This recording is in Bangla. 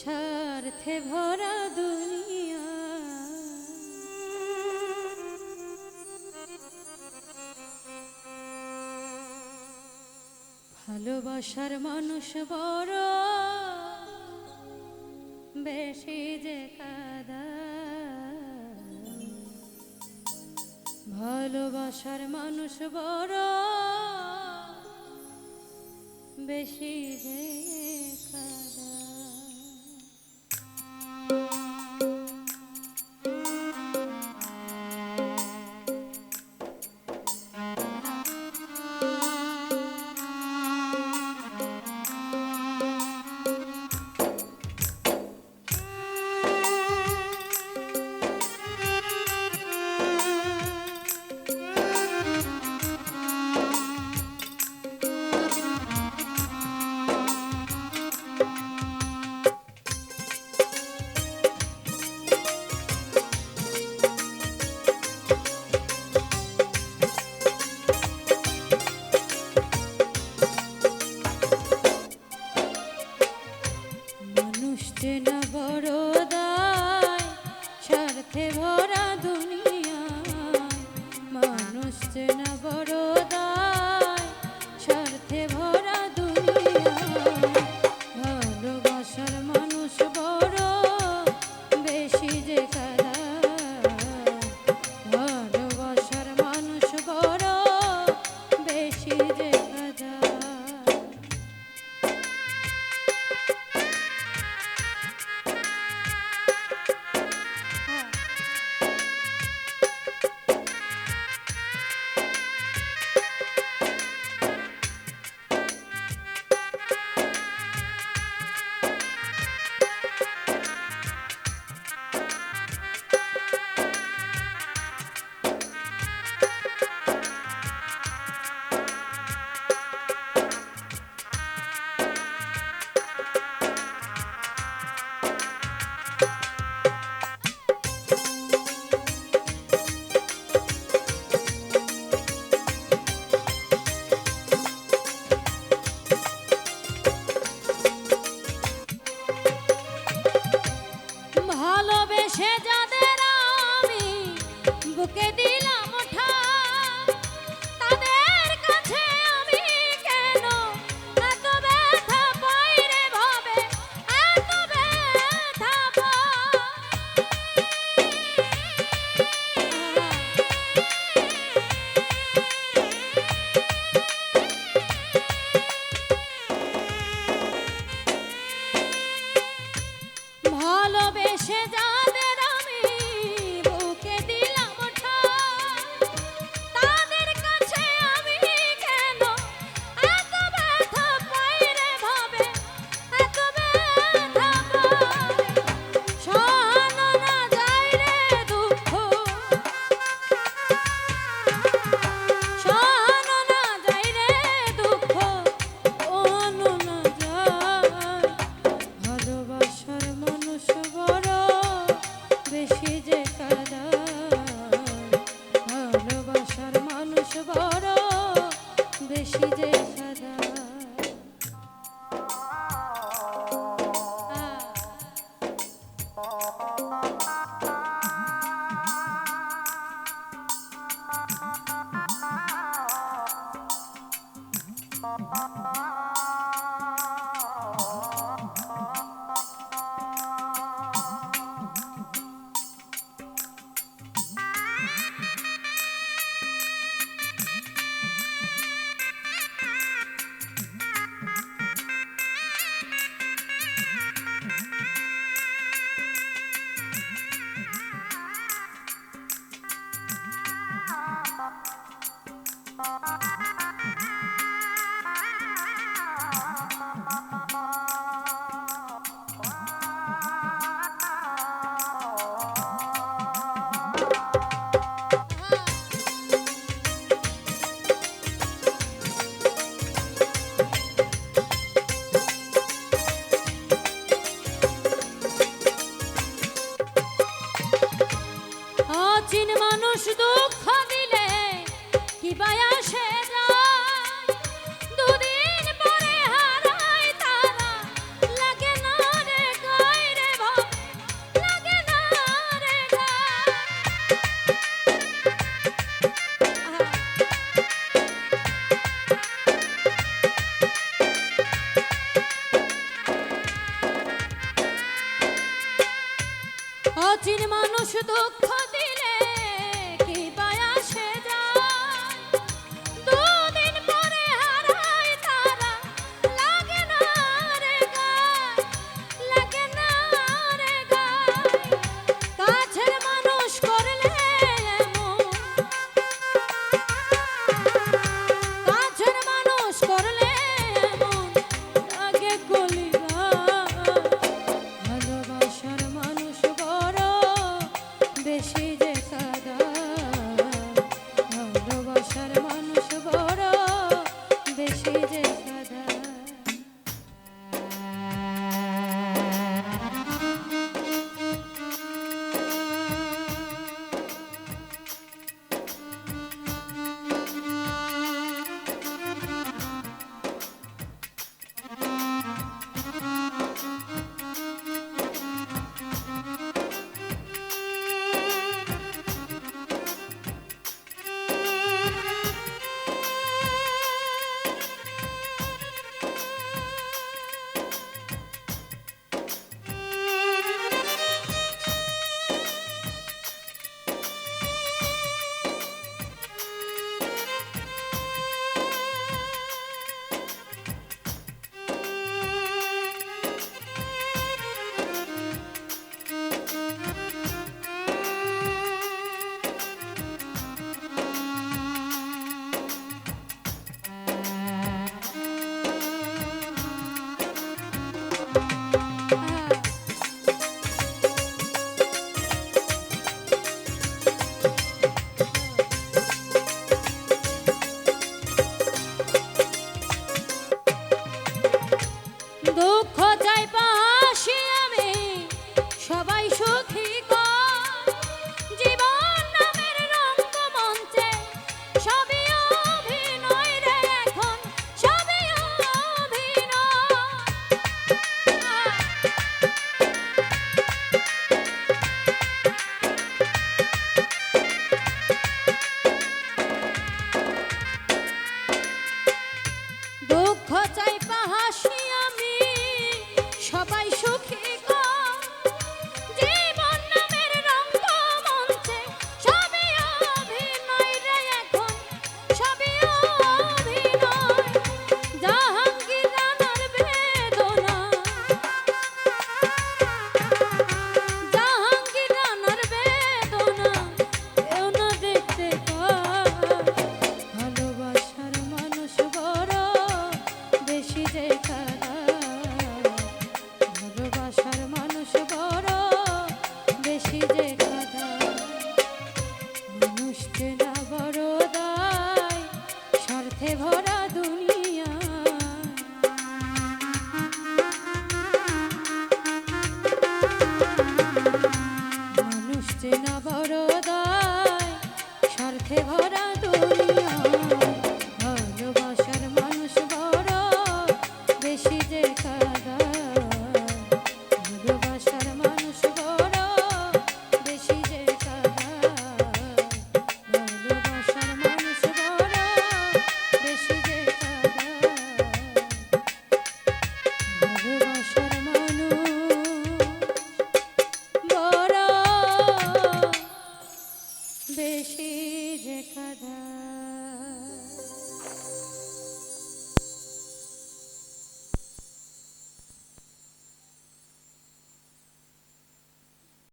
স্বার্থে ভরা দুনিয়া। ভালোবাসার মানুষ বড়, বেশি যে কাদা। ভালোবাসার মানুষ বড়, বেশি যে কাদা। Música অচিন মানুষ দুঃখ